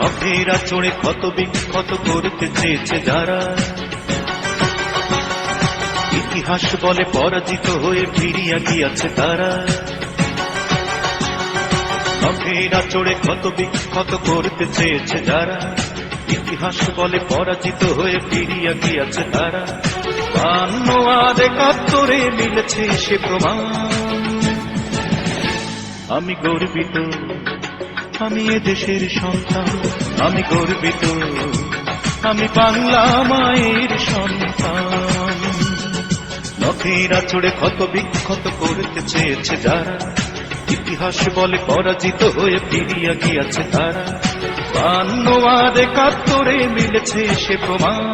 নখেরা চড়ে ক্ষত বিক্ষত করতে চেয়েছে যারা। ইতিহাস বলে পরাজিত হয়ে ফিরিয়া গিয়াছে তারা। নখেরা চড়ে ক্ষত বিক্ষত করতে চেয়েছে যারা। ইতিহাস বলে পরাজিত হয়ে ফিরিয়া গিয়াছে তারা। বান্ন আর মিলেছে সে প্রমাণ। আমি গর্বিত আমি এ দেশের সন্তান। আমি গর্বিত, আমি বাংলা মায়ের সন্তান। নখেরা চড়ে ক্ষত বিক্ষত করতে চেয়েছে যারা, ইতিহাস বলে পরাজিত হয়ে ফিরিয়া গিয়াছে তারা। বান্ন আর মিলেছে সে প্রমাণ।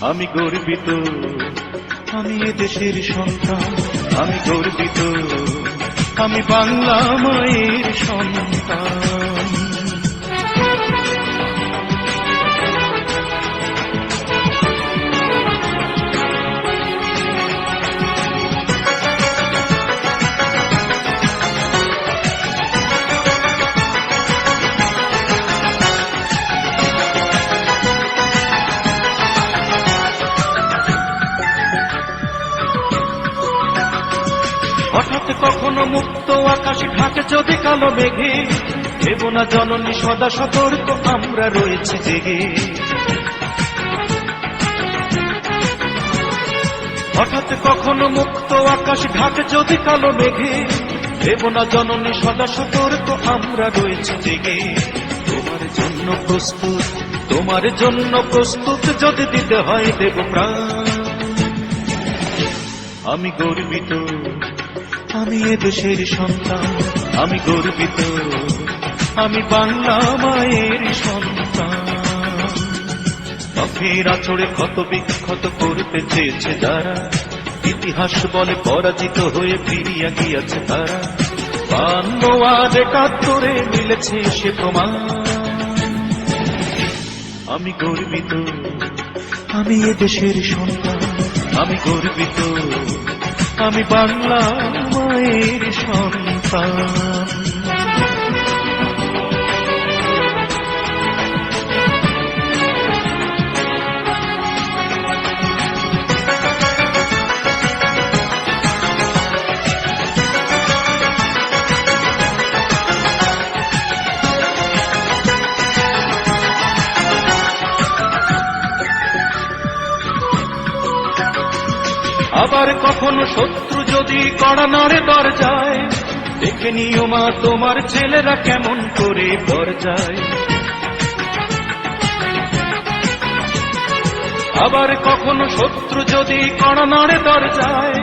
আমি গর্বিত, আমি এ দেশের সন্তান, আমি গর্বিত। আমি বাংলা মায়ের সন্তান। হঠাৎ কখনো মুক্ত আকাশ ঢাকে যদি কালো মেঘে, দেব না জননী সদা সতর্ক, আমরা রয়েছে জেগে। হঠাৎ কখনো মুক্ত আকাশ ঢাকে যদি কালো মেঘে, দেব না জননী সদা সতর্ক, আমরা রয়েছে জেগে। তোমার জন্য প্রস্তুত, তোমার জন্য প্রস্তুত যদি দিতে হয় দেব প্রাণ। আমি গর্বিত আমি এ দেশের সন্তান, আমি গর্বিত, আমি বাংলা মায়ের সন্তান। আচড়ে ক্ষত বিক্ষত করতে চেয়েছে যারা, ইতিহাস বলে পরাজিত হয়ে ফিরিয়া গিয়াছে তারা। বান্ন আর একাত্তরে মিলেছে সে প্রমাণ। আমি গর্বিত, আমি এ দেশের সন্তান, আমি গর্বিত। আমি বাংলা মায়ের সন্তান। আবার কখনো শত্রু যদি কড়া নাড়ে দরজায়? দেখে নিও মা, তোমার ছেলেরা কেমন করে দরজায় আবার কখনো শত্রু যদি কড়া নাড়ে দরজায়?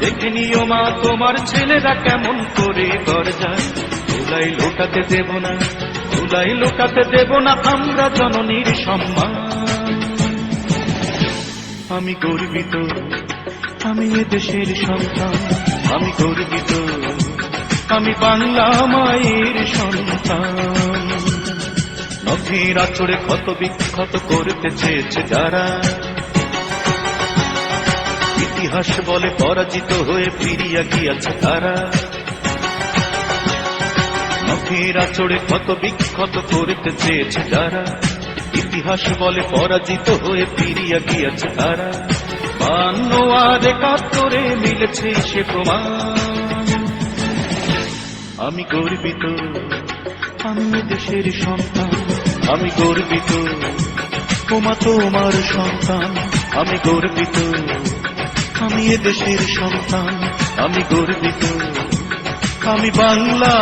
দেখে নিও মা, তোমার ছেলেরা কেমন করে দরজায় ধুলাই লোটাতে দেব না, ধুলাই লোটাতে দেব না আমরা জননীর সম্মান। আমি গর্বিত আমি দেশের সন্তান। আমি গর্বিত। আমি বাংলা মায়ের সন্তান। নথির আচড়ে ক্ষত বিক্ষত করতে চেয়েছে যারা। ইতিহাস বলে পরাজিত হয়ে ফিরিয়া গিয়াছে তারা। নথির আচড়ে ক্ষত বিক্ষত করতে চেয়েছে যারা। ইতিহাস বলে পরাজিত হয়ে ফিরিয়া গিয়াছে তারা। বান্ন একাত্তরে মিলেছে সে প্রমাণ। আমি গর্বিত, আমি দেশের সন্তান, আমি গর্বিত তোমা তোমার সন্তান, আমি গর্বিত, আমি এ দেশের সন্তান, আমি গর্বিত, আমি বাংলা